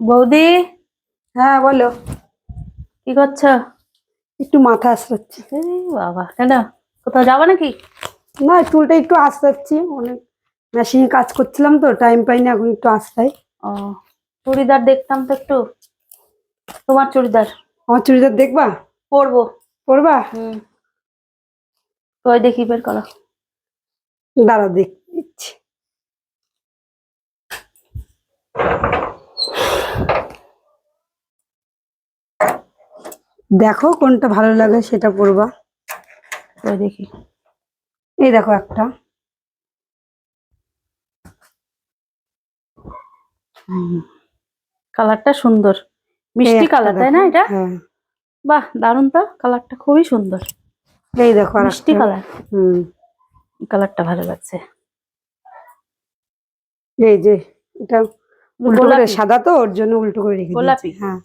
বৌদি? হ্যাঁ বলো। কি করছ? একটু মাথা আসরাচ্ছি বাবা কেন? কোথাও যাব নাকি? না চুলটা একটু আসরাচ্ছি অনেক মেশিনে কাজ করছিলাম তো টাইম পাই না এখন একটু আসতাই ও চুড়িদার দেখতাম তো একটু। তোমার চুড়িদার? আমার চুড়িদার দেখবা? পরবো। পরবা? হুম। তো দেখি বের করো। দাঁড়া দেখ। দেখো কোনটা ভালো লাগে সেটা পরবা। দেখি। এই দেখো একটা। কালারটা সুন্দর। মিষ্টি কালার তাই না এটা? হ্যাঁ। বাহ দারুণ তো কালারটা খুবই সুন্দর। এই দেখো আর মিষ্টি কালার। হুম। কালারটা ভালো লাগছে। এই যে এটা উল্টো করে সাদা তো ওর জন্য উল্টো করে রেখে গোলাপি। হ্যাঁ।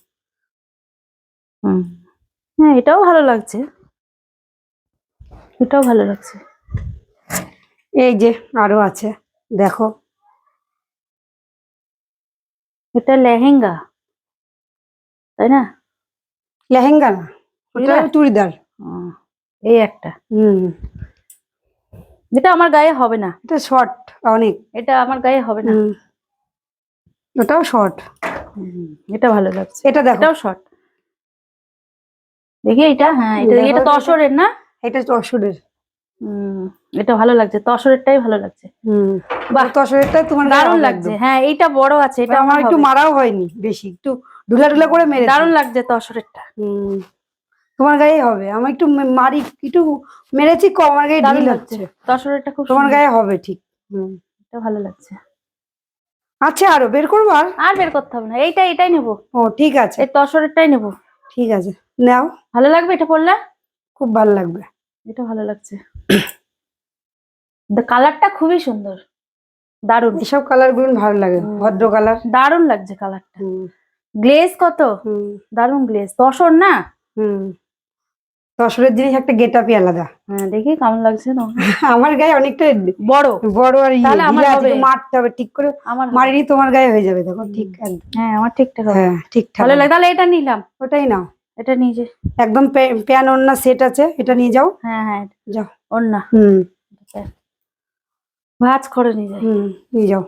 হ্যাঁ এটাও ভালো লাগছে। এটাও ভালো লাগছে। এই যে আরও আছে দেখো। এটা লেহেঙ্গা তাই না? লেহেঙ্গা না ওটা চুড়িদার? এই একটা। হুম। যেটা আমার গায়ে হবে না। এটা শর্ট অনেক। এটা আমার গায়ে হবে না। ওটাও শর্ট। এটা ভালো লাগছে। এটা দেখো। এটাও শর্ট। দেখি এটা? হ্যাঁ এটা এটা। তসরের না? এটা তসরের। হুম, এটা ভালো লাগছে তসরেরটাই ভালো লাগছে। হুম বাহ। তসরেরটা তোমার দারুণ লাগছে হ্যাঁ এইটা বড় আছে এটা এটা আমার একটু মারাও হয়নি বেশি একটু ঢুলা ঢুলা করে মেরে দারুণ লাগছে তসরেরটা। হুম তোমার গায়ে হবে আমার একটু মারি একটু মেরেছি কম আমার গায়ে ঢিল হচ্ছে। তসরেরটা খুব তোমার গায়ে হবে ঠিক হুম। এটা ভালো লাগছে। আচ্ছা আরও বের করব আর? আর বের করতে হবে না এইটা এটাই নেব। ও ঠিক আছে। এই তসরেরটাই নেব। ঠিক আছে। নাও। ভালো লাগবে এটা পরলে? খুব ভালো লাগবে। এটা ভালো লাগছে। কালারটা খুবই সুন্দর। দারুণ। এসব কালারগুলো ভালো লাগে। ভদ্র কালার দারুণ লাগছে কালারটা গ্লেজ কত? হুম। দারুণ গ্লেজ তসর না? হুম। তসরের জিনিস একটা গেটাপি আলাদা। হ্যাঁ দেখি কেমন লাগছে না। আমার গায়ে অনেকটা বড়। বড় আর ইয়ে, তাহলে আমার হবে। মারতে হবে ঠিক করে আমার মারিনি তোমার গায়ে হয়ে যাবে দেখো ঠিক হ্যাঁ আমার ঠিকঠাক হবে। হ্যাঁ ঠিকঠাক ভালো লাগে। তাহলে এটা নিলাম। ওটাই নাও। এটা নিয়ে যে। একদম প্যান ওড়না সেট আছে এটা নিয়ে যাও। হ্যাঁ হ্যাঁ যাও। ওর না হুম ভাজ করে নিয়ে যাই। হুম নিয়ে যাও।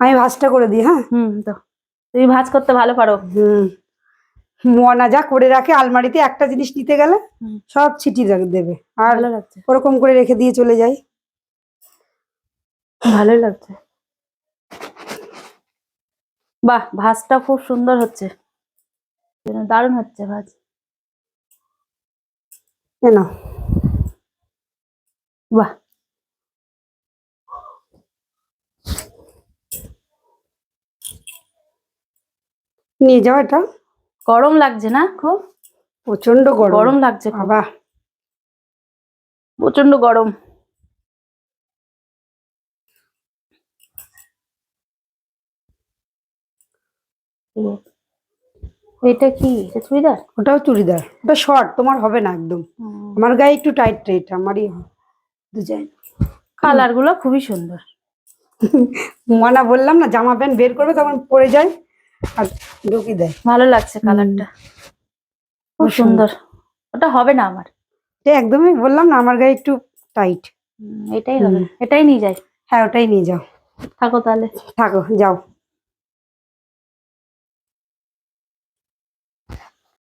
আমি ভাজটা করে দিই হ্যাঁ? হুম তো। তুমি ভাজ করতে ভালো পারো। হুম। মনা যা করে রাখে আলমারিতে একটা জিনিস নিতে গেলে সব রাখ- দেবে। আর ভালো লাগছে। ওরকম করে রেখে দিয়ে চলে যাই। ভালোই লাগছে। বাহ ভাজটা খুব সুন্দর হচ্ছে। দারুণ হচ্ছে ভাজ। নাও। বাহ। নিয়ে যাও এটা। গরম লাগছে না খুব? প্রচণ্ড গরম। গরম লাগছে বাবা প্রচণ্ড গরম। এটা কি? এটা চুড়িদার? ওটাও চুড়িদার। ওটা শর্ট তোমার হবে না একদম। আমার গায়ে একটু টাইট টাইট আমারই ডিজাইন কালারগুলো খুবই সুন্দর। মানা বললাম না জামা প্যান্ট বের করবে তখন পরে যায় আর ঢুকি দেয় ভালো লাগছে কালারটা। খুব খুব সুন্দর। ওটা হবে না আমার। এটা একদমই বললাম না আমার গায়ে একটু টাইট এটাই হবে। এটাই নিয়ে যাই। হ্যাঁ ওটাই নিয়ে যাও। থাকো তাহলে। থাকো যাও।